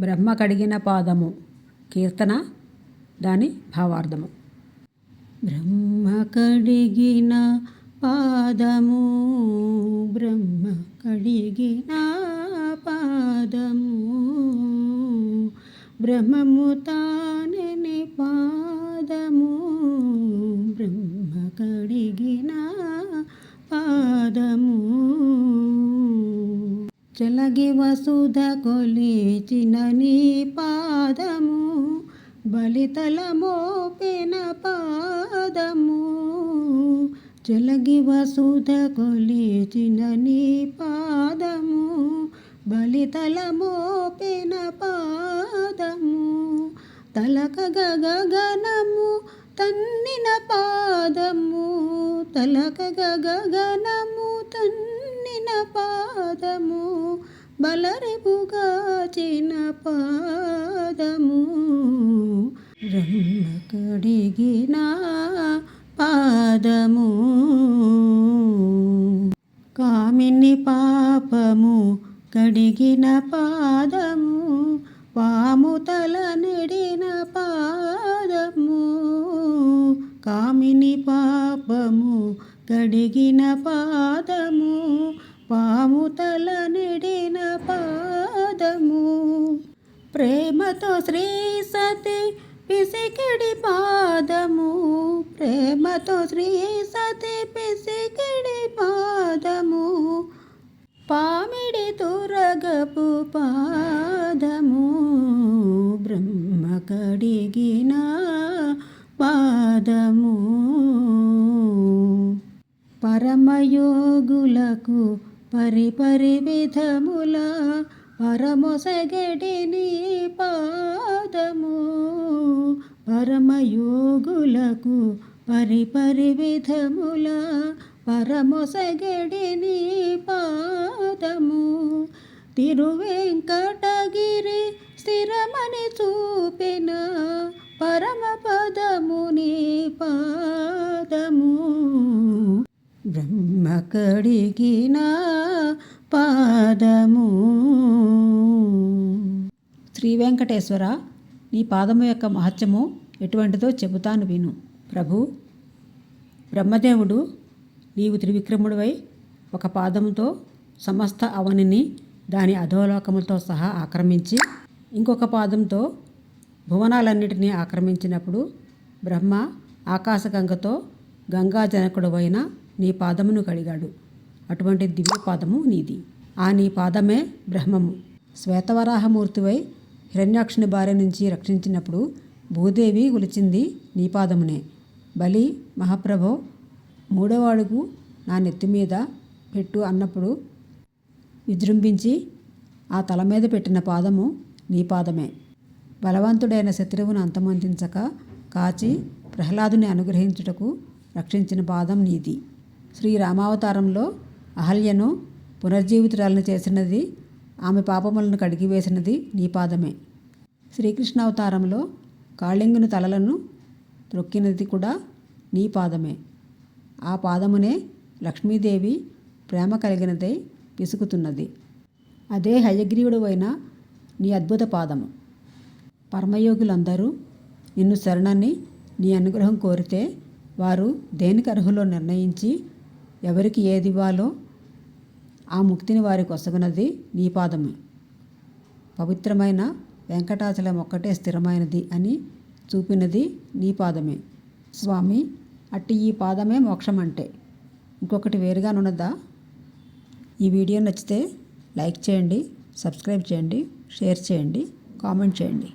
బ్రహ్మ కడిగిన పాదము. కీర్తన. దాని భావార్థము. బ్రహ్మ కడిగిన పాదము. బ్రహ్మ కడిగిన పాదము. బ్రహ్మము తానని పాదము. బ్రహ్మ కడిగిన చెలగి వసుధ కొలిచిన నీ పాదము బలితల మోపిన పాదము. చెలగి వసుధ కొలిచిన నీ పాదము బలితల మోపిన పాదము. తలక గగనము తన్నిన పాదము తలక గగనము తన్నిన పాదము. బలరెపుగాచిన పాదము. రన్న కడిగిన పాదము. కామిని పాపము కడిగిన పాదము. పాము తల నెడిన పాదము. కామిని పాపము కడిగిన పాదము. పాము తల నిడిన పాదము. ప్రేమతో శ్రీ సతి పిసికిడి పాదము. ప్రేమతో శ్రీ సతి పిసికిడి పాదము. పామిడి తురగపు పాదము. బ్రహ్మ కడిగిన పాదము. పరమయోగులకు పరిపరి విధముల పరమొసగడి నీ పాదము. పరమయోగులకు పరిపరి విధముల పరమొసగడి నీ పాదము. తిరువెంకటగిరి స్థిరమని చూపిన పాదము. శ్రీ వెంకటేశ్వర నీ పాదము యొక్క మహత్యము ఎటువంటిదో చెబుతాను విను. ప్రభు బ్రహ్మదేవుడు నీవు త్రివిక్రముడివై ఒక పాదముతో సమస్త అవనిని దాని అధోలోకములతో సహా ఆక్రమించి ఇంకొక పాదంతో భువనాలన్నిటినీ ఆక్రమించినప్పుడు బ్రహ్మ ఆకాశగంగతో గంగాజనకుడువైన నీ పాదమును కడిగాడు. అటువంటి దివ్య పాదము నీది. ఆ నీ పాదమే బ్రహ్మము. శ్వేతవరాహమూర్తివై హిరణ్యాక్షుని భార్య నుంచి రక్షించినప్పుడు భూదేవి గులిచింది నీ పాదమునే. బలి మహాప్రభో మూడవ అడుగు నా నెత్తి మీద పెట్టు అన్నప్పుడు విజృంభించి ఆ తల మీద పెట్టిన పాదము నీ పాదమే. బలవంతుడైన శత్రువును అంతమొందించక కాచి ప్రహ్లాదుని అనుగ్రహించుటకు రక్షించిన పాదం నీది. శ్రీరామావతారంలో అహల్యను పునర్జీవితురాలను చేసినది ఆమె పాపములను కడిగివేసినది నీ పాదమే. శ్రీకృష్ణావతారంలో కాళింగుని తలలను త్రొక్కినది కూడా నీ పాదమే. ఆ పాదమునే లక్ష్మీదేవి ప్రేమ కలిగినదై పిసుకుతున్నది. అదే హయగ్రీవుడు అయిన నీ అద్భుత పాదము. పరమయోగులందరూ నిన్ను శరణాన్ని నీ అనుగ్రహం కోరితే వారు దేనికి అర్హులో నిర్ణయించి ఎవరికి ఏదివ్వాలో ఆ ముక్తిని వారికి ఒసగినది నీ పాదమే. పవిత్రమైన వెంకటాచలం ఒక్కటే స్థిరమైనది అని చూపినది నీ పాదమే. స్వామి అట్టి ఈ పాదమే మోక్షం అంటే ఇంకొకటి వేరుగానున్నదా? ఈ వీడియో నచ్చితే లైక్ చేయండి సబ్స్క్రైబ్ చేయండి షేర్ చేయండి కామెంట్ చేయండి.